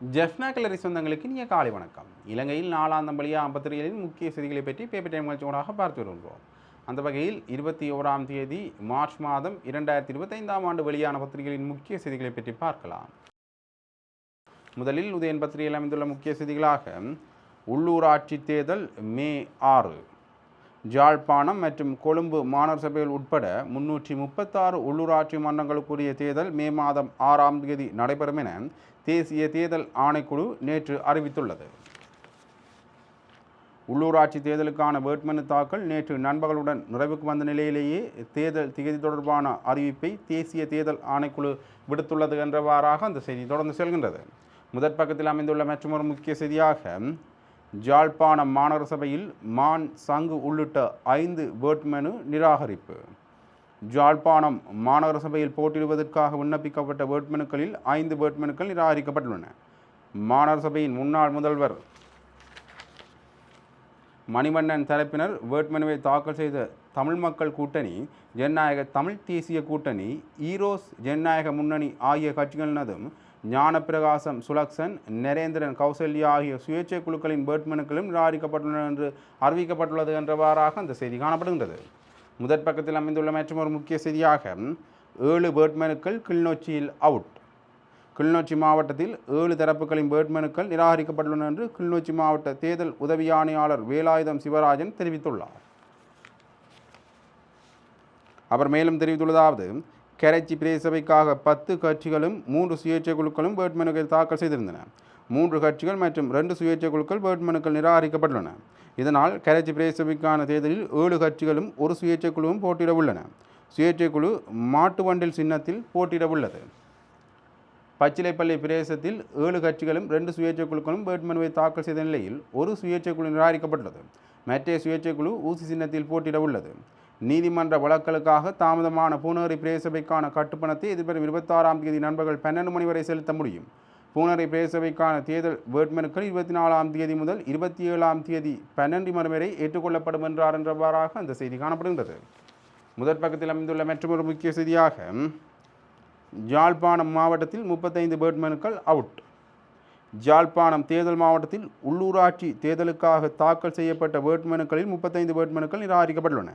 ஜெஃப்னா கிளரி சொந்தங்களுக்கு நீங்கள் காலை வணக்கம். இலங்கையில் நாலாம் தம்பளியா ஐம்பத்திரிகளின் முக்கிய செய்திகளை பற்றி பேப்பர் டைம் நிகழ்ச்சியோடாக பார்த்து வருகின்றோம். அந்த வகையில் இருபத்தி ஓராம் தேதி மார்ச் மாதம் இரண்டாயிரத்தி இருபத்தைந்தாம் ஆண்டு வெளியான பத்திரிகைகளின் முக்கிய செய்திகளை பற்றி பார்க்கலாம். முதலில் உதயன் பத்திரிகையில் அமைந்துள்ள முக்கிய செய்திகளாக உள்ளூராட்சி தேர்தல் மே ஆறு. ஜாழ்ப்பாணம் மற்றும் கொழும்பு மாநகர சபைகள் உட்பட முன்னூற்றி முப்பத்தாறு உள்ளூராட்சி மன்றங்களுக்குரிய தேர்தல் மே மாதம் ஆறாம் தேதி நடைபெறும் என தேசிய தேர்தல் ஆணைக்குழு நேற்று அறிவித்துள்ளது. உள்ளூராட்சி தேர்தலுக்கான வேட்புமனு தாக்கல் நேற்று நண்பர்களுடன் நிறைவுக்கு வந்த நிலையிலேயே தேர்தல் திகதி தொடர்பான அறிவிப்பை தேசிய தேர்தல் ஆணைக்குழு விடுத்துள்ளது என்றவாறாக அந்த செய்தி தொடர்ந்து செல்கின்றது. முதற் பக்கத்தில் அமைந்துள்ள மற்றொரு முக்கிய செய்தியாக ஜாழ்ப்பாணம் மாநகர சபையில் மான் சங்கு உள்ளிட்ட ஐந்து வேட்புமனு நிராகரிப்பு. ஜாழ்ப்பாணம் மாநகர சபையில் போட்டியிடுவதற்காக விண்ணப்பிக்கப்பட்ட வேட்புமனுக்களில் ஐந்து வேட்புமனுக்கள் நிராகரிக்கப்பட்டுள்ளன. மாநகர சபையின் முன்னாள் முதல்வர் மணிவண்ணன் தரப்பினர் வேட்புமனுவை தாக்கல் செய்த தமிழ் மக்கள் கூட்டணி ஜனநாயக தமிழ் தேசிய கூட்டணி ஈரோஸ் ஜனநாயக முன்னணி ஆகிய கட்சிகளினதும் ஞானப்பிரகாசம் சுலக்சன் நரேந்திரன் கௌசல்யா ஆகிய சுயேட்சை குழுக்களின் வேட்புமனுக்களும் நிராகரிக்கப்பட்டுள்ளன என்று அறிவிக்கப்பட்டுள்ளது என்றவாறாக அந்த செய்தி காணப்படுகின்றது. முதற் பக்கத்தில் அமைந்துள்ள மற்றொரு முக்கிய செய்தியாக ஏழு வேட்புமனுக்கள் கிளிநொச்சியில் அவுட் கிளிநொச்சி மாவட்டத்தில் ஏழு தரப்புகளின் வேட்புமனுக்கள் நிராகரிக்கப்பட்டுள்ளன என்று கிளிநொச்சி மாவட்ட தேர்தல் உதவி ஆணையாளர் வேலாயுதம் சிவராஜன் தெரிவித்துள்ளார். அவர் மேலும் தெரிவித்துள்ளதாவது கரைச்சி பிரதேசபைக்காக பத்து கட்சிகளும் மூன்று சுயேட்சை குழுக்களும் வேட்புமனுக்கள் தாக்கல் செய்திருந்தன. மூன்று கட்சிகள் மற்றும் ரெண்டு சுயேட்சை குழுக்கள் வேட்புமனுக்கள் நிராகரிக்கப்பட்டுள்ளன. இதனால் கரைச்சி பிரதேசபைக்கான தேர்தலில் ஏழு கட்சிகளும் ஒரு சுயேட்சை குழுவும் போட்டியிட உள்ளன. சுயேட்சை குழு மாட்டு வண்டில் சின்னத்தில் போட்டியிட உள்ளது. பச்சிலைப்பள்ளி பிரதேசத்தில் ஏழு கட்சிகளும் ரெண்டு சுயேட்சை குழுக்களும் வேட்புமனுவை தாக்கல் செய்த நிலையில் ஒரு சுயேட்சை குழு நிராகரிக்கப்பட்டுள்ளது. மற்ற சுயேட்சை குழு ஊசி சின்னத்தில் போட்டியிட உள்ளது. நீதிமன்ற வழக்குகளுக்காக தாமதமான பூனேரி பிரேசபைக்கான கட்டுப்பணத்தை எதிர்வரும் இருபத்தாறாம் தேதி நண்பர்கள் பன்னெண்டு மணி வரை செலுத்த முடியும். பூனேரி பேரசபைக்கான தேர்தல் வேட்புமனுக்கள் இருபத்தி நாலாம் தேதி முதல் இருபத்தி ஏழாம் தேதி பன்னெண்டு மணி வரை ஏற்றுக்கொள்ளப்படும் என்றார் என்றவாறாக அந்த செய்தி காணப்படுகின்றது. முதற் பக்கத்தில் அமைந்துள்ள மற்றொரு முக்கிய செய்தியாக ஜாழ்ப்பாணம் மாவட்டத்தில் முப்பத்தைந்து வேட்புமனுக்கள் அவுட். ஜாழ்ப்பாணம் தேர்தல் மாவட்டத்தில் உள்ளூராட்சி தேர்தலுக்காக தாக்கல் செய்யப்பட்ட வேட்புமனுக்களில் முப்பத்தைந்து வேட்புமனுக்கள் நிராகரிக்கப்பட்டுள்ளன.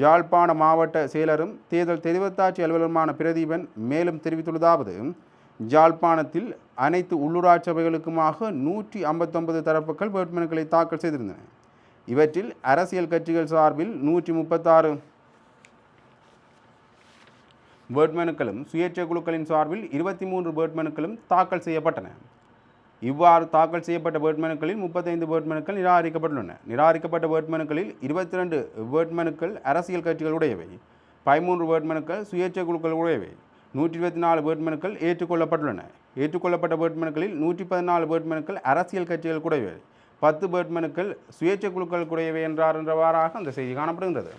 ஜாழ்ப்பாண மாவட்ட செயலரும் தேர்தல் தெரிவத்தாட்சி அலுவலருமான பிரதீபன் மேலும் தெரிவித்துள்ளதாவது ஜாழ்ப்பாணத்தில் அனைத்து உள்ளூராட்சி சபைகளுக்குமாக நூற்றி ஐம்பத்தொன்பது தரப்புகள் வேட்புமனுக்களை தாக்கல் செய்திருந்தன. இவற்றில் அரசியல் கட்சிகள் சார்பில் நூற்றி முப்பத்தாறு வேட்புமனுக்களும் சுயேட்சை குழுக்களின் சார்பில் இருபத்தி மூன்று வேட்புமனுக்களும் தாக்கல் செய்யப்பட்டன. இவ்வாறு தாக்கல் செய்யப்பட்ட வேட்புமனுக்களில் முப்பத்தைந்து வேட்புமனுக்கள் நிராகரிக்கப்பட்டுள்ளன. நிராகரிக்கப்பட்ட வேட்புமனுக்களில் இருபத்தி ரெண்டு வேட்புமனுக்கள் அரசியல் கட்சிகள் உடையவை. பதிமூன்று வேட்புமனுக்கள் சுயேட்சை குழுக்கள் உடையவை. நூற்றி இருபத்தி நாலு வேட்புமனுக்கள் ஏற்றுக்கொள்ளப்பட்டுள்ளன. ஏற்றுக்கொள்ளப்பட்ட வேட்புமனுக்களில் நூற்றி பதினாலு வேட்புமனுக்கள் அரசியல் கட்சிகள் கூடையவை பத்து வேட்புமனுக்கள் சுயேட்சை குழுக்கள் கூடையவை என்றார் என்றவாறாக அந்த செய்தி காணப்படுகின்றது.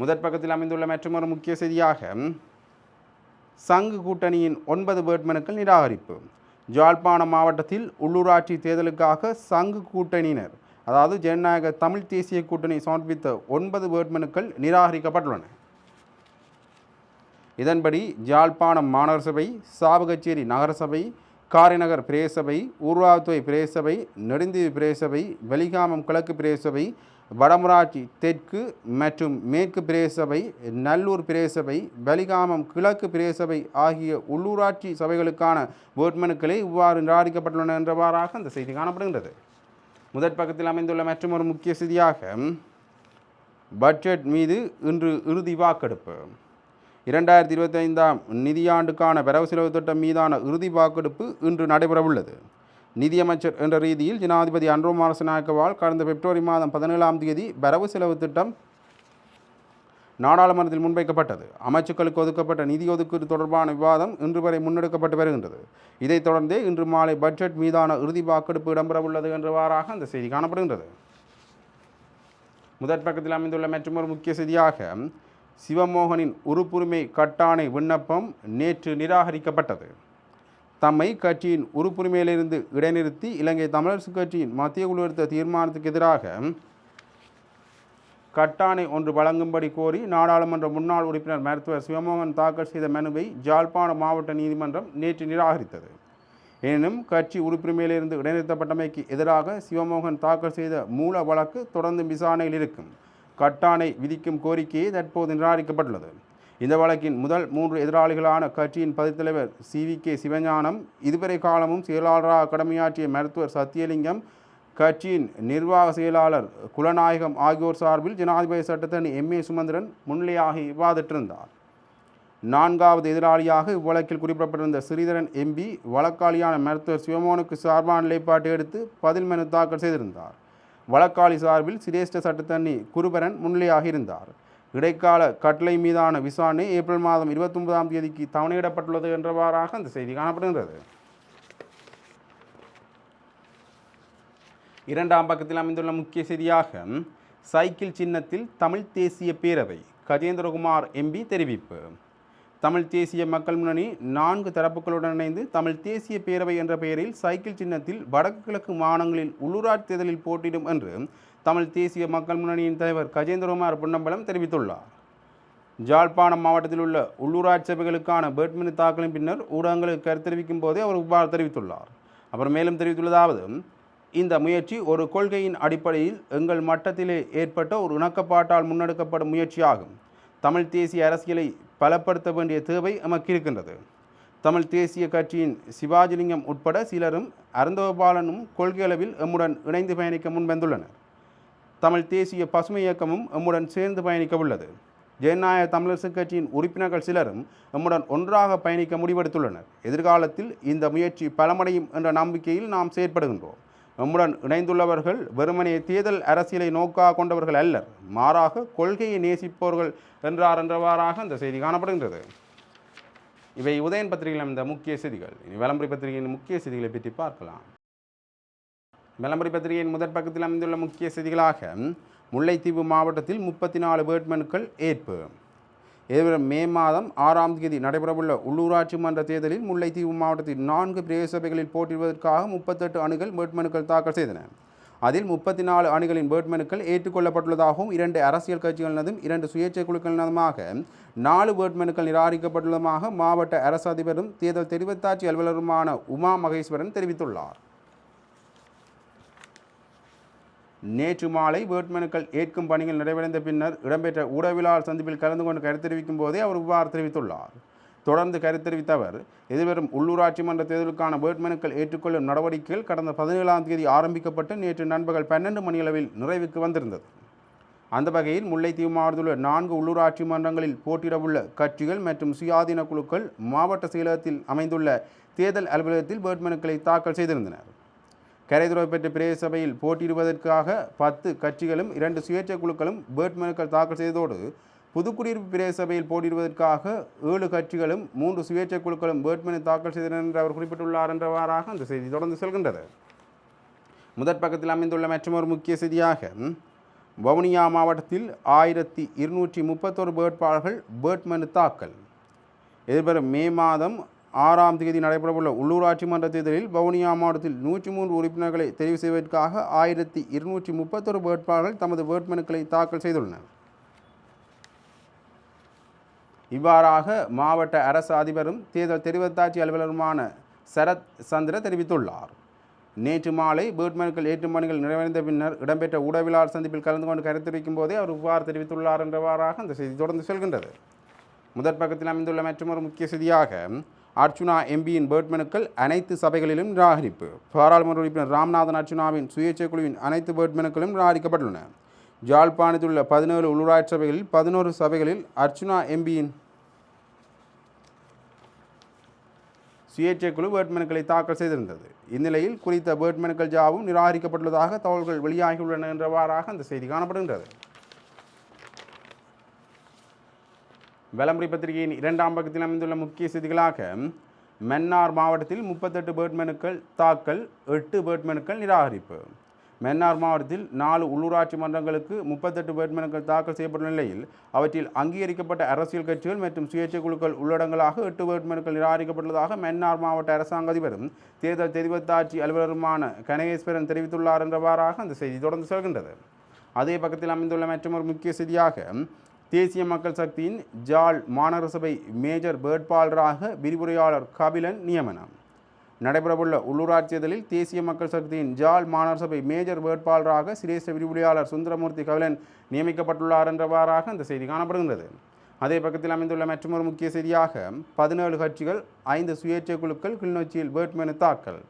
முதற் பக்கத்தில் அமைந்துள்ள மற்றொரு முக்கிய செய்தியாக சங்கு கூட்டணியின் ஒன்பது வேட்புமனுக்கள் நிராகரிப்பு. ஜாழ்ப்பாணம் மாவட்டத்தில் உள்ளூராட்சி தேர்தலுக்காக சங்கு கூட்டணியினர் அதாவது ஜனநாயக தமிழ் தேசிய கூட்டணி சமர்ப்பித்த ஒன்பது வேட்புமனுக்கள் நிராகரிக்கப்பட்டுள்ளன. இதன்படி ஜாழ்ப்பாணம் மாநகர சபை சாவகச்சேரி நகரசபை காரைநகர் பிரேசபை ஊர்வாத்துறை பிரேசபை நெடுந்தீவு பிரேசபை வெலிகாமம் கிழக்கு பிரேசபை வடமராட்சி தெற்கு மற்றும் மேற்கு பிரேசபை நல்லூர் பிரேசபை பலிகாமம் கிழக்கு பிரேசபை ஆகிய உள்ளூராட்சி சபைகளுக்கான வேட்புமனுக்களே இவ்வாறு நிராகரிக்கப்பட்டுள்ளன என்றவாறாக அந்த செய்தி காணப்படுகின்றது. முதற் பக்கத்தில் அமைந்துள்ள ஒரு முக்கிய செய்தியாக பட்ஜெட் மீது இன்று இறுதி வாக்கெடுப்பு. இரண்டாயிரத்தி இருபத்தைந்தாம் நிதியாண்டுக்கான வரவு செலவு திட்டம் மீதான இறுதி வாக்கெடுப்பு இன்று நடைபெறவுள்ளது. நிதியமைச்சர் என்ற ரீதியில் ஜனாதிபதி அன்ரோ மாரசநாயக்கவால் கடந்த பிப்ரவரி மாதம் பதினேழாம் தேதி வரவு செலவு திட்டம் நாடாளுமன்றத்தில் முன்வைக்கப்பட்டது. அமைச்சுக்களுக்கு ஒதுக்கப்பட்ட நிதி ஒதுக்கீடு தொடர்பான விவாதம் இன்று வரை முன்னெடுக்கப்பட்டு வருகின்றது. இதைத் தொடர்ந்தே இன்று மாலை பட்ஜெட் மீதான இறுதி வாக்கெடுப்பு இடம்பெறவுள்ளது என்றவாறாக அந்த செய்தி காணப்படுகின்றது. முதற் பக்கத்தில் அமைந்துள்ள மற்றொரு முக்கிய செய்தியாக சிவமோகனின் உறுப்புரிமை கட்டாணை விண்ணப்பம் நேற்று நிராகரிக்கப்பட்டது. தம்மை கட்சியின் உறுப்புரிமையிலிருந்து இடைநிறுத்தி இலங்கை தமிழரசு கட்சியின் மத்திய குழு எடுத்த தீர்மானத்துக்கு எதிராக கட்டாணை ஒன்று வழங்கும்படி கோரி நாடாளுமன்ற முன்னாள் உறுப்பினர் மருத்துவர் சிவமோகன் தாக்கல் செய்த மனுவை ஜாழ்ப்பாண மாவட்ட நீதிமன்றம் நேற்று நிராகரித்தது. எனினும் கட்சி உறுப்புரிமையிலிருந்து இடைநிறுத்தப்பட்டமைக்கு எதிராக சிவமோகன் தாக்கல் செய்த மூல வழக்கு தொடர்ந்து விசாரணையில் இருக்கும். கட்டாணை விதிக்கும் கோரிக்கையை தற்போது நிராகரிக்கப்பட்டுள்ளது. இந்த வழக்கின் முதல் மூன்று எதிராளிகளான கட்சியின் பதித்தலைவர் சி வி கே சிவஞானம் இதுவரை காலமும் செயலாளராக கடமையாற்றிய மருத்துவர் சத்தியலிங்கம் கட்சியின் நிர்வாக செயலாளர் குலநாயகம் ஆகியோர் சார்பில் ஜனாதிபதி சட்டத்தரணி எம் ஏ சுமந்திரன் முன்னிலையாகி விவாதிட்டிருந்தார் நான்காவது எதிராளியாக இவ்வழக்கில் குறிப்பிடப்பட்டிருந்த ஸ்ரீதரன் எம்பி வழக்காளியான மருத்துவர் சிவமோனுக்கு சார்பான நிலைப்பாட்டை எடுத்து பதில் மனு தாக்கல் செய்திருந்தார். வழக்காளி சார்பில் சிரேஷ்ட சட்டத்தண்ணி குருபரன் முன்னிலையாக இருந்தார். இடைக்கால கட்டளை மீதான விசாரணை ஏப்ரல் மாதம் இருபத்தொன்பதாம் தேதிக்கு தவணையிடப்பட்டுள்ளது என்றவாறாக அந்த செய்தி காணப்படுகின்றது. இரண்டாம் பக்கத்தில் அமைந்துள்ள முக்கிய செய்தியாக சைக்கிள் சின்னத்தில் தமிழ் தேசிய பேரவை கஜேந்திரகுமார் எம்பி தெரிவிப்பு. தமிழ் தேசிய மக்கள் முன்னணி நான்கு தரப்புகளுடன் இணைந்து தமிழ் தேசிய பேரவை என்ற பெயரில் சைக்கிள் சின்னத்தில் வடக்கு கிழக்கு மாநிலங்களில் உள்ளூராட்சி தேர்தலில் போட்டியிடும் என்று தமிழ் தேசிய மக்கள் முன்னணியின் தலைவர் கஜேந்திரகுமார் பொன்னம்பலம் தெரிவித்துள்ளார். ஜாழ்ப்பாணம் மாவட்டத்தில் உள்ள உள்ளூராட்சி சபைகளுக்கான வேட்புமனு தாக்கலின் பின்னர் ஊடகங்களுக்கு கருத்து தெரிவிக்கும் போதே அவர் இவ்வாறு தெரிவித்துள்ளார். அவர் மேலும் தெரிவித்துள்ளதாவது இந்த முயற்சி ஒரு கொள்கையின் அடிப்படையில் எங்கள் மட்டத்திலே ஏற்பட்ட ஒரு இணக்கப்பாட்டால் முன்னெடுக்கப்படும் முயற்சியாகும். தமிழ் தேசிய அரசியலை பலப்படுத்த வேண்டிய தேவை நமக்கு இருக்கின்றது தமிழ் தேசிய கட்சியின் சிவாஜிலிங்கம் உட்பட சிலரும் அருந்தோபாலனும் கொள்கையளவில் எம்முடன் இணைந்து பயணிக்க முன்வந்துள்ளனர். தமிழ் தேசிய பசுமை இயக்கமும் எம்முடன் சேர்ந்து பயணிக்க உள்ளது ஜனநாயக தமிழரசு கட்சியின் உறுப்பினர்கள் சிலரும் எம்முடன் ஒன்றாக பயணிக்க முடிவெடுத்துள்ளனர். எதிர்காலத்தில் இந்த முயற்சி பலமடையும் என்ற நம்பிக்கையில் நாம் செயற்படுகின்றோம். நம்முடன் இணைந்துள்ளவர்கள் வெறுமனே தேர்தல் அரசியலை நோக்காக கொண்டவர்கள் அல்லர். மாறாக கொள்கையை நேசிப்பவர்கள் என்றார் என்றவாறாக அந்த செய்தி காணப்படுகின்றது. இவை உதயன் பத்திரிகையில் இந்த முக்கிய செய்திகள். இனி விளம்பரி பத்திரிகையின் முக்கிய செய்திகளை பற்றி பார்க்கலாம். விளம்பரி பத்திரிகையின் முதற் பக்கத்தில் அமைந்துள்ள முக்கிய செய்திகளாக முல்லைத்தீவு மாவட்டத்தில் முப்பத்தி நாலு வேட்புமனுக்கள் ஏற்பு. எதிர்வரும் மே மாதம் ஆறாம் தேதி நடைபெறவுள்ள உள்ளூராட்சி மன்ற தேர்தலில் முல்லைத்தீவு மாவட்டத்தில் நான்கு பிரதேச சபைகளில் போட்டியிடுவதற்காக முப்பத்தெட்டு அணிகள் வேட்புமனுக்கள் தாக்கல் செய்தன. அதில் முப்பத்தி நாலு அணிகளின் வேட்புமனுக்கள் ஏற்றுக்கொள்ளப்பட்டுள்ளதாகவும் இரண்டு அரசியல் கட்சிகளினதும் இரண்டு சுயேட்சை குழுக்களினதுமாக நாலு வேட்புமனுக்கள் நிராகரிக்கப்பட்டுள்ளதாக மாவட்ட அரசு அதிபரும் தேர்தல் தெரிவத்தாட்சி அலுவலருமான உமா மகேஸ்வரன் தெரிவித்துள்ளார். நேற்று மாலை வேட்புமனுக்கள் ஏற்கும் பணிகள் நிறைவடைந்த பின்னர் இடம்பெற்ற ஊடகவியலாளர் சந்திப்பில் கலந்து கொண்டு கருத்து தெரிவிக்கும் போதே அவர் இவ்வாறு தெரிவித்துள்ளார். தொடர்ந்து கருத்து தெரிவித்த அவர் எதிர்வரும் உள்ளூராட்சி மன்ற தேர்தலுக்கான வேட்புமனுக்கள் ஏற்றுக்கொள்ளும் நடவடிக்கைகள் கடந்த பதினேழாம் தேதி ஆரம்பிக்கப்பட்டு நேற்று நண்பகல் பன்னெண்டு மணியளவில் நிறைவுக்கு வந்திருந்தது. அந்த வகையில் முல்லைத்தீவு மாவட்டத்தில் உள்ள நான்கு உள்ளூராட்சி மன்றங்களில் போட்டியிடவுள்ள கட்சிகள் மற்றும் சுயாதீன குழுக்கள் மாவட்ட செயலகத்தில் அமைந்துள்ள தேர்தல் அலுவலகத்தில் வேட்புமனுக்களை தாக்கல் செய்திருந்தனர். கரைதுறை பெற்ற பிரதேச சபையில் போட்டியிடுவதற்காக பத்து கட்சிகளும் இரண்டு சுயேட்சை குழுக்களும் வேட்புமனுக்கள் தாக்கல் செய்ததோடு புதுக்குடியிருப்பு பிரதேச சபையில் போட்டியிடுவதற்காக ஏழு கட்சிகளும் மூன்று சுயேட்சை குழுக்களும் வேட்புமனு தாக்கல் செய்தனர் என்று அவர் குறிப்பிட்டுள்ளார் என்றவாறாக அந்த செய்தி தொடர்ந்து செல்கின்றது. முதற் பக்கத்தில் அமைந்துள்ள மற்றொரு முக்கிய செய்தியாக வவுனியா மாவட்டத்தில் ஆயிரத்தி இருநூற்றி முப்பத்தொரு வேட்பாளர்கள் வேட்புமனு தாக்கல். எதிர்வரும் மே மாதம் ஆறாம் தேதி நடைபெறவுள்ள உள்ளூராட்சி மன்ற தேர்தலில் வவுனியா மாவட்டத்தில் நூற்றி மூன்று உறுப்பினர்களை தெரிவு செய்வதற்காக ஆயிரத்தி இருநூற்றி முப்பத்தொரு வேட்பாளர்கள் தமது வேட்புமனுக்களை தாக்கல் செய்துள்ளனர். இவ்வாறாக மாவட்ட அரசு அதிபரும் தேர்தல் தெரிவத்தாட்சி அலுவலருமான சரத் சந்திர தெரிவித்துள்ளார். நேற்று மாலை வேட்புமனுக்கள் ஏற்றும் பணிகள் நிறைவடைந்த பின்னர் இடம்பெற்ற உடவிலாளர் சந்திப்பில் கலந்து கொண்டு கருத்தரிக்கும் போதே அவர் இவ்வாறு தெரிவித்துள்ளார் என்றவாறாக அந்த செய்தி தொடர்ந்து செல்கின்றது. முதற் பக்கத்தில் அமைந்துள்ள மற்றொரு முக்கிய செய்தியாக அர்ச்சுனா எம்பியின் வேட்புமனுக்கள் அனைத்து சபைகளிலும் நிராகரிப்பு. பாராளுமன்ற உறுப்பினர் ராம்நாதன் அர்ச்சுனாவின் சுயேட்சை குழுவின் அனைத்து வேட்புமனுக்களும் நிராகரிக்கப்பட்டுள்ளன. ஜாழ்ப்பாணத்தில் உள்ள பதினேழு உள்ளூராட்சி சபைகளில் பதினோரு சபைகளில் அர்ச்சுனா எம்பியின் சுயேட்சை குழு வேட்புமனுக்களை தாக்கல் செய்திருந்தது. இந்நிலையில் குறித்த வேட்புமனுக்கள் ஜாவும் நிராகரிக்கப்பட்டுள்ளதாக தகவல்கள் வெளியாகியுள்ளன என்றவாறாக அந்த செய்தி காணப்படுகின்றது. வெளம்புரி பத்திரிகையின் இரண்டாம் பக்கத்தில் அமைந்துள்ள முக்கிய செய்திகளாக மன்னார் மாவட்டத்தில் முப்பத்தெட்டு வேட்புமனுக்கள் தாக்கல் எட்டு வேட்புமனுக்கள் நிராகரிப்பு. மன்னார் மாவட்டத்தில் நாலு உள்ளூராட்சி மன்றங்களுக்கு முப்பத்தெட்டு வேட்புமனுக்கள் தாக்கல் செய்யப்பட்ட நிலையில் அவற்றில் அங்கீகரிக்கப்பட்ட அரசியல் கட்சிகள் மற்றும் சுயேட்சை குழுக்கள் உள்ளடங்களாக எட்டு வேட்புமனுக்கள் நிராகரிக்கப்பட்டுள்ளதாக மன்னார் மாவட்ட அரசாங்க அதிபரும் தேர்தல் தெரிவத்தாட்சி அலுவலருமான கனகேஸ்வரன் தெரிவித்துள்ளார் என்றவாறாக அந்த செய்தி தொடர்ந்து செல்கின்றது. அதே பக்கத்தில் அமைந்துள்ள மற்றொரு முக்கிய செய்தியாக தேசிய மக்கள் சக்தியின் ஜாழ் மாநகர சபை மேஜர் வேட்பாளராக விரிவுரையாளர் கபிலன் நியமனம். நடைபெறவுள்ள உள்ளூராட்சி தேர்தலில் தேசிய மக்கள் சக்தியின் ஜாழ் மாநகர சபை மேஜர் வேட்பாளராக சிரேஷ்ட விரிவுரையாளர் சுந்தரமூர்த்தி கபிலன் நியமிக்கப்பட்டுள்ளார் என்றவாறாக இந்த செய்தி காணப்படுகின்றது. அதே பக்கத்தில் அமைந்துள்ள மற்றொரு முக்கிய செய்தியாக பதினேழு கட்சிகள் ஐந்து சுயேட்சை குழுக்கள் கிளிநொச்சியில் வேட்புமனு தாக்கல்.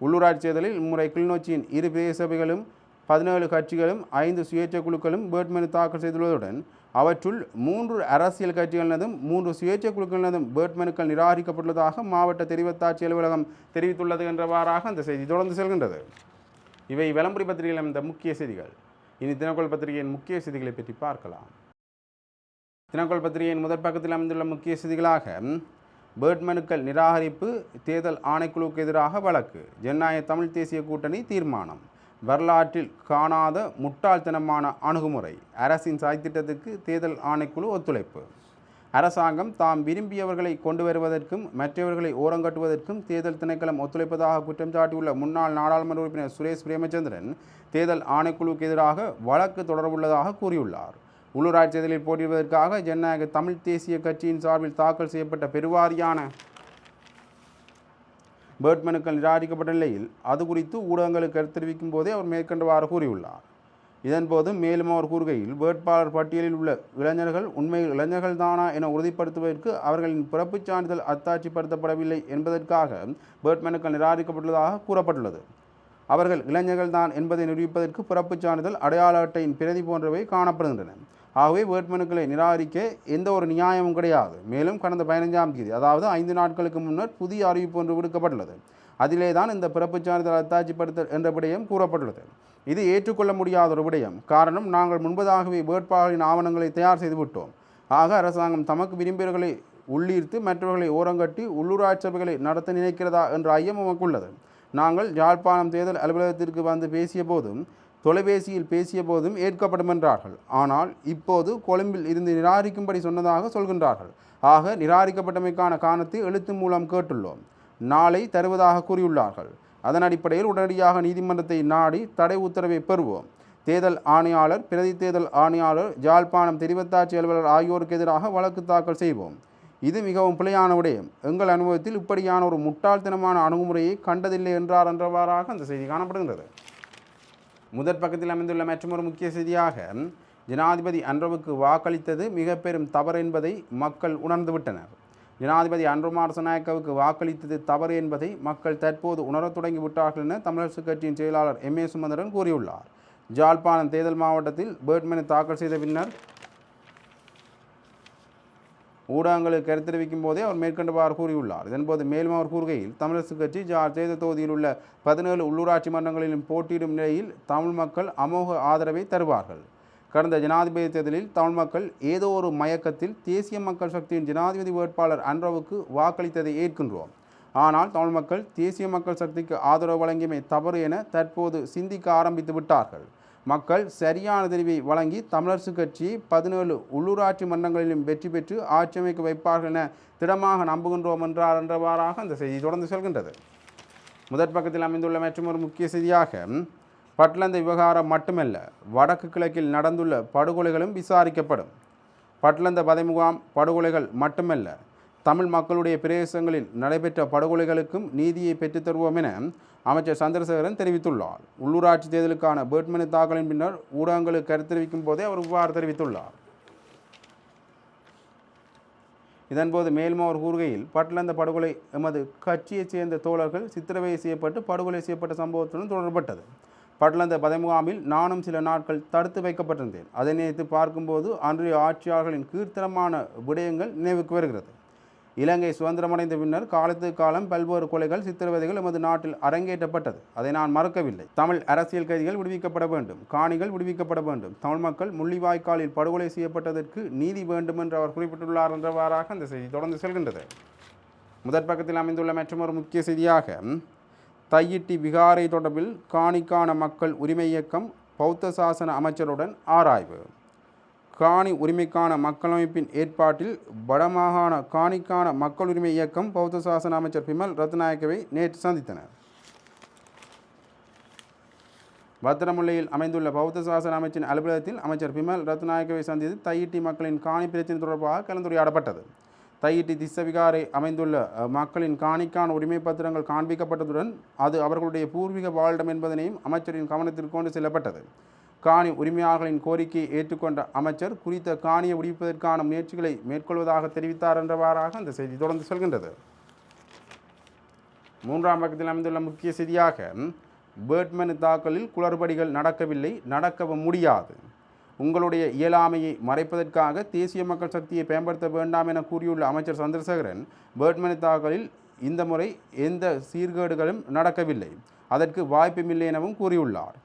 உள்ளூராட்சி தேர்தலில் இம்முறை கிளிநொச்சியின் இரு பிரதேச சபைகளும் பதினேழு கட்சிகளும் ஐந்து சுயேட்சை குழுக்களும் வேட்புமனு தாக்கல் செய்துள்ளதுடன் அவற்றுள் மூன்று அரசியல் கட்சிகளினதும் மூன்று சுயேட்சை குழுக்களினதும் வேட்புமனுக்கள் நிராகரிக்கப்பட்டுள்ளதாக மாவட்ட தெரிவத்தாட்சி அலுவலகம் தெரிவித்துள்ளது என்றவாறாக அந்த செய்தி தொடர்ந்து செல்கின்றது. இவை விளம்பரி பத்திரிகையில் அமைந்த முக்கிய செய்திகள். இனி தினக்கோள் பத்திரிகையின் முக்கிய செய்திகளை பற்றி பார்க்கலாம். தினக்கோள் பத்திரிகையின் முதற் பக்கத்தில் அமைந்துள்ள முக்கிய செய்திகளாக பேட்மனுக்கள் நிராகரிப்பு தேர்தல் ஆணைக்குழுவுக்கு எதிராக வழக்கு ஜனநாயக தமிழ் தேசிய கூட்டணி தீர்மானம். வரலாற்றில் காணாத முட்டாள்தனமான அணுகுமுறை. அரசின் சாய்த்திட்டத்துக்கு தேர்தல் ஆணைக்குழு ஒத்துழைப்பு. அரசாங்கம் தாம் விரும்பியவர்களை கொண்டு வருவதற்கும் மற்றவர்களை ஓரங்கட்டுவதற்கும் தேர்தல் திணைக்களம் ஒத்துழைப்பதாக குற்றம் சாட்டியுள்ள முன்னாள் நாடாளுமன்ற உறுப்பினர் சுரேஷ் பிரேமச்சந்திரன் தேர்தல் ஆணைக்குழுவுக்கு எதிராக வழக்கு தொடரவுள்ளதாக கூறியுள்ளார். உள்ளூராட்சி தேர்தலில் போட்டியிடுவதற்காக ஜனநாயக தமிழ் தேசிய கட்சியின் சார்பில் தாக்கல் செய்யப்பட்ட பெருவாரியான பேர்ட் மனுக்கள் நிராகரிக்கப்பட்ட நிலையில் அது குறித்து ஊடகங்களுக்கு கருத்து தெரிவிக்கும் போதே அவர் மேற்கண்டவாறு கூறியுள்ளார். இதன்போது மேலும் அவர் கூறுகையில் வேட்பாளர் பட்டியலில் உள்ள இளைஞர்கள் உண்மையில் இளைஞர்கள் தானா என உறுதிப்படுத்துவதற்கு அவர்களின் பிறப்புச் சான்றிதழ் அத்தாட்சிப்படுத்தப்படவில்லை என்பதற்காக பேர்ட் மனுக்கள் நிராகரிக்கப்பட்டுள்ளதாக கூறப்பட்டுள்ளது. அவர்கள் இளைஞர்கள் தான் என்பதை நிரூபிப்பதற்கு பிறப்புச் சான்றிதழ் அடையாள அட்டையின் பிரதி போன்றவை காணப்படுகின்றன. ஆகவே வேட்புமனுக்களை நிராகரிக்க எந்த ஒரு நியாயமும் கிடையாது. மேலும் கடந்த பதினைஞ்சாம் தேதி அதாவது ஐந்து நாட்களுக்கு முன்னர் புதிய அறிவிப்பு ஒன்று விடுக்கப்பட்டுள்ளது. அதிலே தான் இந்த பிறப்புச் சான்றிதழ் அத்தாட்சிப்படுத்தல் என்ற விடயம் கூறப்பட்டுள்ளது. இது ஏற்றுக்கொள்ள முடியாத ஒரு விடயம். காரணம் நாங்கள் முன்பதாகவே வேட்பாளரின் ஆவணங்களை தயார் செய்துவிட்டோம் ஆக அரசாங்கம் தமக்கு விரும்பியவர்களை உள்ளீர்த்து மற்றவர்களை ஓரங்கட்டி உள்ளூராட்சி சபைகளை நடத்த நினைக்கிறதா என்ற ஐயம் உமக்குள்ளது. நாங்கள் யாழ்ப்பாணம் தேர்தல் அலுவலகத்திற்கு வந்து பேசிய போதும் தொலைபேசியில் பேசிய போதும் ஏற்கப்படும் என்றார்கள் ஆனால் இப்போது கொழும்பில் இருந்து நிராகரிக்கும்படி சொன்னதாக சொல்கின்றார்கள். ஆக நிராகரிக்கப்பட்டமைக்கான காரணத்தை எழுத்து மூலம் கேட்டுள்ளோம். நாளை தருவதாக கூறியுள்ளார்கள். அதன் அடிப்படையில் உடனடியாக நீதிமன்றத்தை நாடி தடை உத்தரவை பெறுவோம். தேர்தல் ஆணையாளர் பிரதி தேர்தல் ஆணையாளர் ஜாழ்ப்பாணம் தெரிவத்தாட்சி அலுவலர் ஆகியோருக்கு எதிராக வழக்கு தாக்கல் செய்வோம். இது மிகவும் பிழையான விடயம். எங்கள் அனுபவத்தில் இப்படியான ஒரு முட்டாள்தனமான அணுகுமுறையை கண்டதில்லை என்றார் என்றவாறாக அந்த செய்தி காணப்படுகின்றது. முதற் பக்கத்தில் அமைந்துள்ள மற்றொரு முக்கிய செய்தியாக ஜனாதிபதி அன்றவுக்கு வாக்களித்தது மிக பெரும் தவறு என்பதை மக்கள் உணர்ந்துவிட்டனர். ஜனாதிபதி அன்ருமார் சநாயக்கவுக்கு வாக்களித்தது தவறு என்பதை மக்கள் தற்போது உணரத் தொடங்கி விட்டார்கள் என தமிழரசு கட்சியின் செயலாளர் எம் ஏ சுமந்திரன் கூறியுள்ளார். ஜாழ்ப்பாணம் தேர்தல் மாவட்டத்தில் பேட்மனு தாக்கல் செய்த பின்னர் ஊடகங்களுக்கு கருத்து போதே அவர் மேற்கண்டவாறு கூறியுள்ளார். இதன்போது மேலும் அவர் கூறுகையில் தமிழரசு கட்சி ஜார் செய்த தொகுதியில் உள்ள பதினேழு உள்ளூராட்சி மன்றங்களிலும் போட்டியிடும் நிலையில் தமிழ் மக்கள் அமோக ஆதரவை தருவார்கள். கடந்த ஜனாதிபதி தேர்தலில் தமிழ் மக்கள் ஏதோ ஒரு மயக்கத்தில் தேசிய மக்கள் சக்தியின் ஜனாதிபதி வேட்பாளர் அன்றவுக்கு வாக்களித்ததை ஏற்கின்றோம். ஆனால் தமிழ் மக்கள் தேசிய மக்கள் சக்திக்கு ஆதரவு வழங்கியமை தவறு என தற்போது சிந்திக்க ஆரம்பித்து விட்டார்கள். மக்கள் சரியான தெரிவை வழங்கி தமிழரசு கட்சி பதினேழு உள்ளூராட்சி மன்றங்களிலும் வெற்றி பெற்று ஆட்சி அமைக்க வைப்பார்கள் என திடமாக நம்புகின்றோம் என்றார் என்றவாறாக அந்த செய்தி தொடர்ந்து செல்கின்றது. முதற் பக்கத்தில் அமைந்துள்ள மற்றொரு முக்கிய செய்தியாக பட்லந்த விவகாரம் மட்டுமல்ல வடக்கு கிழக்கில் நடந்துள்ள படுகொலைகளும் விசாரிக்கப்படும். பட்லந்த பதைமுகாம் படுகொலைகள் மட்டுமல்ல தமிழ் மக்களுடைய பிரதேசங்களில் நடைபெற்ற படுகொலைகளுக்கும் நீதியை பெற்றுத்தருவோம் என அமைச்சர் சந்திரசேகரன் தெரிவித்துள்ளார். உள்ளூராட்சி தேர்தலுக்கான வேட்புமனு தாக்கலின் பின்னர் ஊடகங்களுக்கு கருத்து தெரிவிக்கும் போதே அவர் இவ்வாறு தெரிவித்துள்ளார். இதன்போது மேலும் அவர் கூறுகையில் பட்லந்த படுகொலை எமது கட்சியைச் சேர்ந்த தோழர்கள் சித்திரவதை செய்யப்பட்டு படுகொலை செய்யப்பட்ட சம்பவத்துடன் தொடர்பட்டது பட்லந்த பதமுகாமில் நானும் சில நாட்கள் தடுத்து வைக்கப்பட்டிருந்தேன். அதை நினைத்து பார்க்கும்போது அன்றைய ஆட்சியாளர்களின் கீர்த்தனமான விடயங்கள் நினைவுக்கு வருகிறது. இலங்கை சுதந்திரமடைந்த பின்னர் காலத்து காலம் பல்வேறு கொலைகள் சித்திரவதைகள் எமது நாட்டில் அரங்கேற்றப்பட்டது. அதை நான் மறக்கவில்லை. தமிழ் அரசியல் கைதிகள் விடுவிக்கப்பட வேண்டும். காணிகள் விடுவிக்கப்பட வேண்டும். தமிழ் மக்கள் முள்ளிவாய்க்காலில் படுகொலை செய்யப்பட்டதற்கு நீதி வேண்டும் என்று அவர் குறிப்பிட்டுள்ளார் என்றவாறாக அந்த செய்தி தொடர்ந்து செல்கின்றது. முதற் பக்கத்தில் அமைந்துள்ள மற்றொரு முக்கிய செய்தியாக தையிட்டி விகாரை தொடர்பில் காணிக்கான மக்கள் உரிமை இயக்கம் பௌத்த சாசன அமைச்சருடன் ஆராய்வு. காணி உரிமைக்கான மக்களமைப்பின் ஏற்பாட்டில் வடமாகாண காணிக்கான மக்கள் உரிமை இயக்கம் பௌத்த சாசன அமைச்சர் பிமல் ரத்நாயக்கவை நேற்று சந்தித்தனர். பத்திரமுல்லையில் அமைந்துள்ள பௌத்த சாசன அமைச்சின் அலுவலகத்தில் அமைச்சர் பிமல் ரத்நாயக்கவை சந்தித்து தையிட்டி மக்களின் காணி பிரச்சினை தொடர்பாக கலந்துரையாடப்பட்டது. தையிட்டி திசவிகாரை அமைந்துள்ள மக்களின் காணிக்கான உரிமை பத்திரங்கள் காண்பிக்கப்பட்டதுடன் அது அவர்களுடைய பூர்வீக வாழிடம் என்பதனையும் அமைச்சரின் கவனத்திற்கு கொண்டு செல்லப்பட்டது. காணி உரிமையாளர்களின் கோரிக்கையை ஏற்றுக்கொண்ட அமைச்சர் குறித்த காணியை விடுவிப்பதற்கான முயற்சிகளை மேற்கொள்வதாக தெரிவித்தார் என்றவாறாக அந்த செய்தி தொடர்ந்து செல்கின்றது. மூன்றாம் பக்கத்தில் அமைந்துள்ள முக்கிய செய்தியாக பேட்மேன் தாக்கலில் குளறுபடிகள் நடக்கவில்லை நடக்கவும் முடியாது. உங்களுடைய இயலாமையை மறைப்பதற்காக தேசிய மக்கள் சக்தியை பயன்படுத்த வேண்டாம் என கூறியுள்ள அமைச்சர் சந்திரசேகரன் பேட்மேன் தாக்கலில் இந்த முறை எந்த சீர்கேடுகளும் நடக்கவில்லை. அதற்கு வாய்ப்புமில்லை எனவும் கூறியுள்ளார்.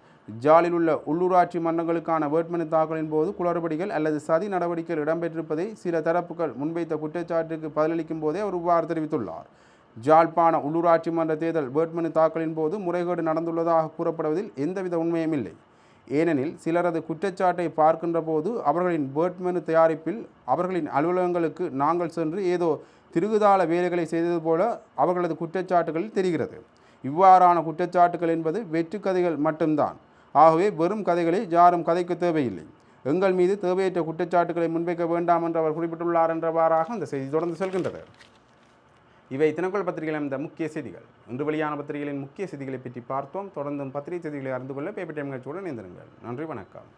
ஜாலில் உள்ள உள்ளூராட்சி மன்றங்களுக்கான வேட்புமனு தாக்கலின் போது குளறுபடிகள் அல்லது சதி நடவடிக்கைகள் இடம்பெற்றிருப்பதை சில தரப்புகள் முன்வைத்த குற்றச்சாட்டுக்கு பதிலளிக்கும் போதே அவர் இவ்வாறு தெரிவித்துள்ளார். ஜாழ்ப்பாண உள்ளூராட்சி மன்ற தேர்தல் வேட்புமனு தாக்கலின் போது முறைகேடு நடந்துள்ளதாக கூறப்படுவதில் எந்தவித உண்மையும் இல்லை. ஏனெனில் சிலரது குற்றச்சாட்டை பார்க்கின்ற போது அவர்களின் வேட்புமனு தயாரிப்பில் அவர்களின் அலுவலகங்களுக்கு நாங்கள் சென்று ஏதோ திருகுதாள வேலைகளை செய்தது போல அவர்களது குற்றச்சாட்டுகளில் தெரிகிறது. இவ்வாறான குற்றச்சாட்டுகள் என்பது வெற்று கதைகள் மட்டும்தான். ஆகவே வெறும் கதைகளை யாரும் கதைக்கு தேவையில்லை. எங்கள் மீது தேவையற்ற குற்றச்சாட்டுகளை முன்வைக்க வேண்டாம் என்று அவர் குறிப்பிட்டுள்ளார் என்றவாறாக அந்த செய்தி தொடர்ந்து செல்கின்றது. இவை தினக்குள் பத்திரிகைகளின் இந்த முக்கிய செய்திகள். இன்று வெளியான பத்திரிகைகளின் முக்கிய செய்திகளை பற்றி பார்த்தோம். தொடர்ந்தும் பத்திரிகை செய்திகளை அறிந்து கொள்ள பேப்பர் டைம் நிகழ்ச்சியுடன் இணைந்திருங்கள். நன்றி வணக்கம்.